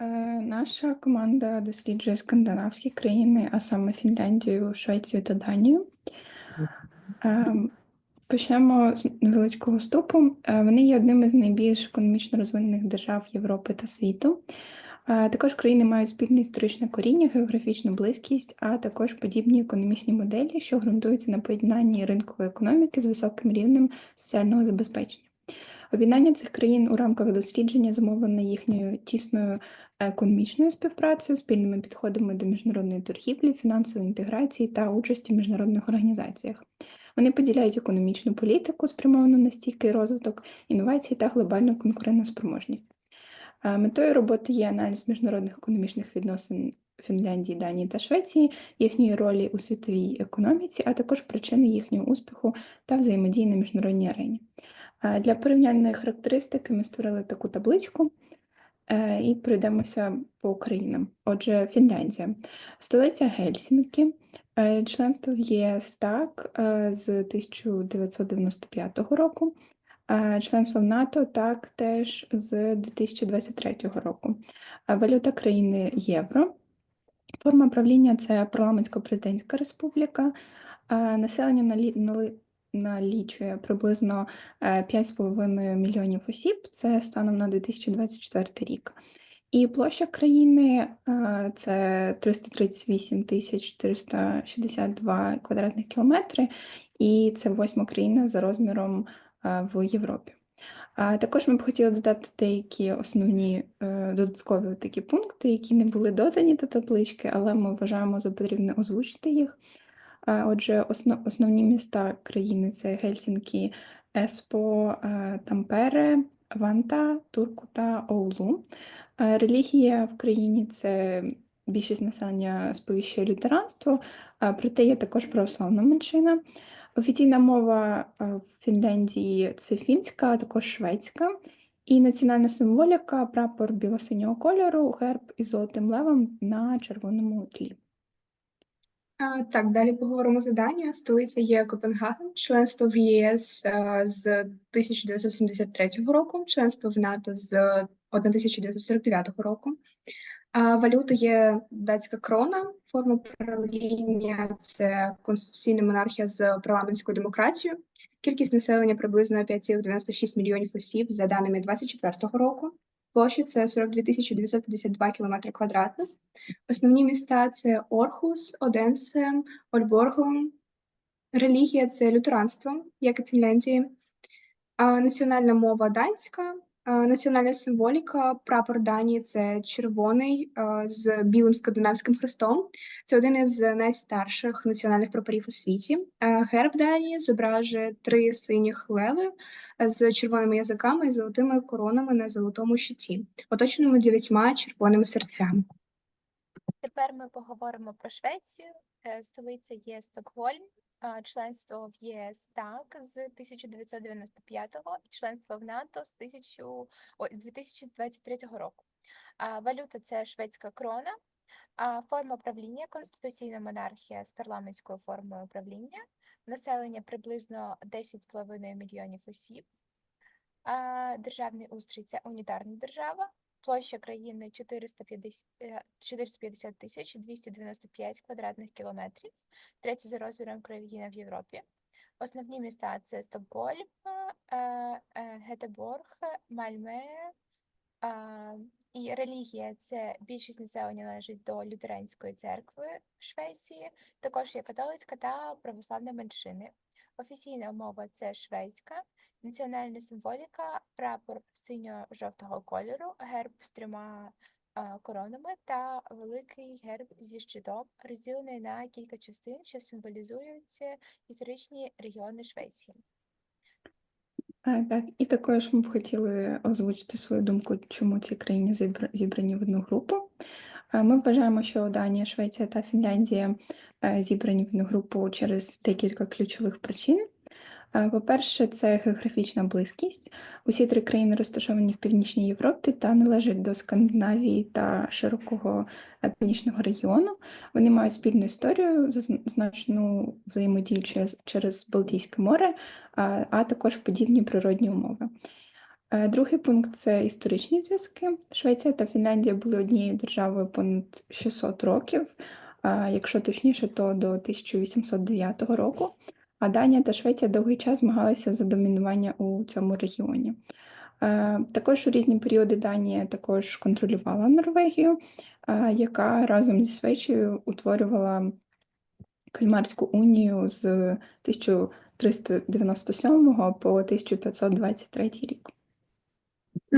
Е, Наша команда досліджує скандинавські країни, а саме Фінляндію, Швецію та Данію. Е, Почнемо з невеличкого вступу. Е, Вони є одним із найбільш економічно розвинених держав Європи та світу. Е, Також країни мають спільне історичне коріння, географічну близькість, а також подібні економічні моделі, що ґрунтуються на поєднанні ринкової економіки з високим рівнем соціального забезпечення. Об'єднання цих країн у рамках дослідження зумовлене їхньою тісною економічною співпрацею, спільними підходами до міжнародної торгівлі, фінансової інтеграції та участі в міжнародних організаціях. Вони поділяють економічну політику, спрямовану на стійкий розвиток, інновації та глобальну конкурентоспроможність. Е, Метою роботи є аналіз міжнародних економічних відносин Фінляндії, Данії та Швеції, їхньої ролі у світовій економіці, а також причини їхнього успіху та взаємодії на міжнародній арені. Е, Для порівняльної характеристики ми створили таку табличку е, і пройдемося по країнам. Отже, Фінляндія, столиця Гельсінкі, е, членство в ЄС так з 1995 року, членство в НАТО так теж з 2023 року. Валюта країни євро. Форма правління це парламентсько-президентська республіка. Населення налічує приблизно е, 5,5 мільйонів осіб. Це станом на 2024 рік. І площа країни е, це 338 тисяч 462 квадратних кілометри, і це восьма країна за розміром е, в Європі. Також ми б хотіли додати деякі основні е, додаткові такі пункти, які не були додані до таблички, але ми вважаємо за потрібне озвучити їх. Отже, основ, основні міста країни це Гельсінкі, Еспо, Тампере, Ванта, Турку та Оулу. Релігія в країні це більшість населення сповіщує лютеранство, проте є також православна меншина. Офіційна мова в Фінляндії це фінська, а також шведська. І національна символіка прапор білосинього кольору, герб із золотим левом на червоному тлі. Так, далі поговоримо за Данію. Столиця є Копенгаген, членство в ЄС а, з 1973 року, членство в НАТО з 1949 року. Валюта є датська крона, форма правління це конституційна монархія з парламентською демократією. Кількість населення приблизно 5,96 мільйонів осіб за даними 2024 року. Площа це 42 952 км квадратних. Основні міста це Орхус, Оденсе, Ольборгом. Релігія це лютеранство, як і в Фінляндії. А, Національна мова данська. А, Національна символіка, прапор Данії це червоний з білим скандинавським хрестом. Це один із найстарших національних прапорів у світі. Герб Данії зображує три синіх леви з червоними язиками і золотими коронами на золотому щиті, оточеними дев'ятьма червоними серцями. Тепер ми поговоримо про Швецію. Е, Столиця є Стокгольм, членство в ЄС так з 1995-го і членство в НАТО з 1000, ой, з 2023 року. А, Валюта це шведська крона, а форма правління конституційна монархія з парламентською формою правління. Населення приблизно 10,5 мільйонів осіб. Державний устрій це унітарна держава. Площа країни 450 е, 450 тисяч 295 квадратних кілометрів, третя за розміром країна в Європі. Основні міста це Стокгольм, е, е, Гетеборг, Мальме. І релігія це більшість населення належить до лютеранської церкви в Швеції, також є католицька та православна меншини. Офіційна мова це шведська, Національна символіка прапор синьо-жовтого кольору, герб з трьома коронами та великий герб зі щитом, розділений на кілька частин, що символізують е, історичні регіони Швеції. Так, і також ми б хотіли озвучити свою думку, чому ці країни зібрані в одну групу. Ми вважаємо, що Данія, Швеція та Фінляндія зібрані в одну групу через декілька ключових причин. Е, По-перше, це географічна близькість. Усі три країни розташовані в Північній Європі та належать до Скандинавії та широкого е, північного регіону. Вони мають спільну історію, значну взаємодію через, через Балтійське море, а, а також подібні природні умови. Е, Другий пункт це історичні зв'язки. Швеція та Фінляндія були однією державою понад 600 років, якщо точніше, то до 1809 року. А Данія та Швеція довгий час змагалися за домінування у цьому регіоні. Е, Також у різні періоди Данія також контролювала Норвегію, е, яка разом зі Швецією утворювала Кальмарську унію з 1397 по 1523 рік.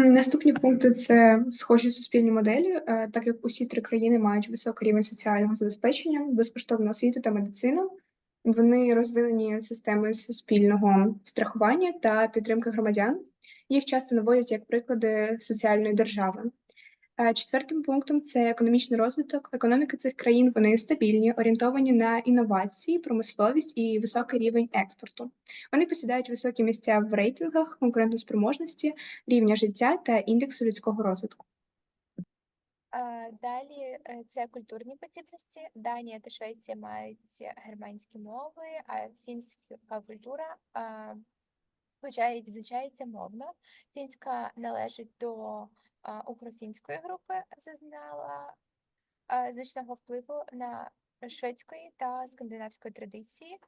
Наступні пункти це схожі суспільні моделі, е, так як усі три країни мають високий рівень соціального забезпечення, безкоштовну освіту та медицину. Вони розвинені системи суспільного страхування та підтримки громадян. Їх часто наводять як приклади соціальної держави. Четвертим пунктом це економічний розвиток. Економіки цих країн вони стабільні, орієнтовані на інновації, промисловість і високий рівень експорту. Вони посідають високі місця в рейтингах конкурентоспроможності, рівня життя та індексу людського розвитку. Далі е, це культурні подібності. Данія та Швеція мають германські мови, а фінська культура, хоча і відзначається мовно. Фінська належить до угрофінської групи, зазнала значного впливу на шведської та скандинавської традиції.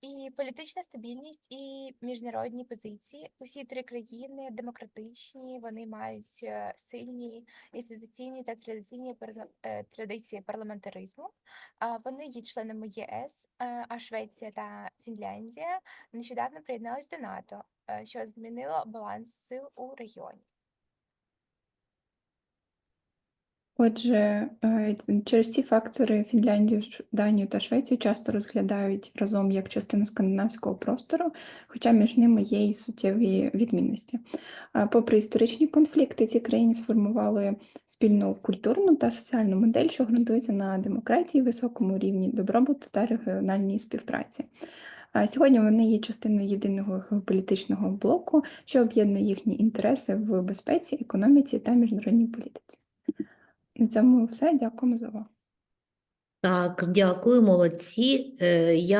І політична стабільність і міжнародні позиції. Усі три країни демократичні, вони мають е, сильні інституційні та традиційні е, традиції парламентаризму. Вони є членами ЄС, е, а Швеція та Фінляндія нещодавно приєднались до НАТО, що змінило баланс сил у регіоні. Отже, е, через ці фактори Фінляндію, Данію та Швецію часто розглядають разом як частину скандинавського простору, хоча між ними є і суттєві відмінності. Попри історичні конфлікти, ці країни сформували спільну культурну та соціальну модель, що ґрунтується на демократії, високому рівні добробуту та регіональній співпраці. Сьогодні вони є частиною єдиного геополітичного блоку, що об'єднує їхні інтереси в безпеці, економіці та міжнародній політиці. На цьому все. Дякуємо за увагу. Так, дякую, молодці. Е, Я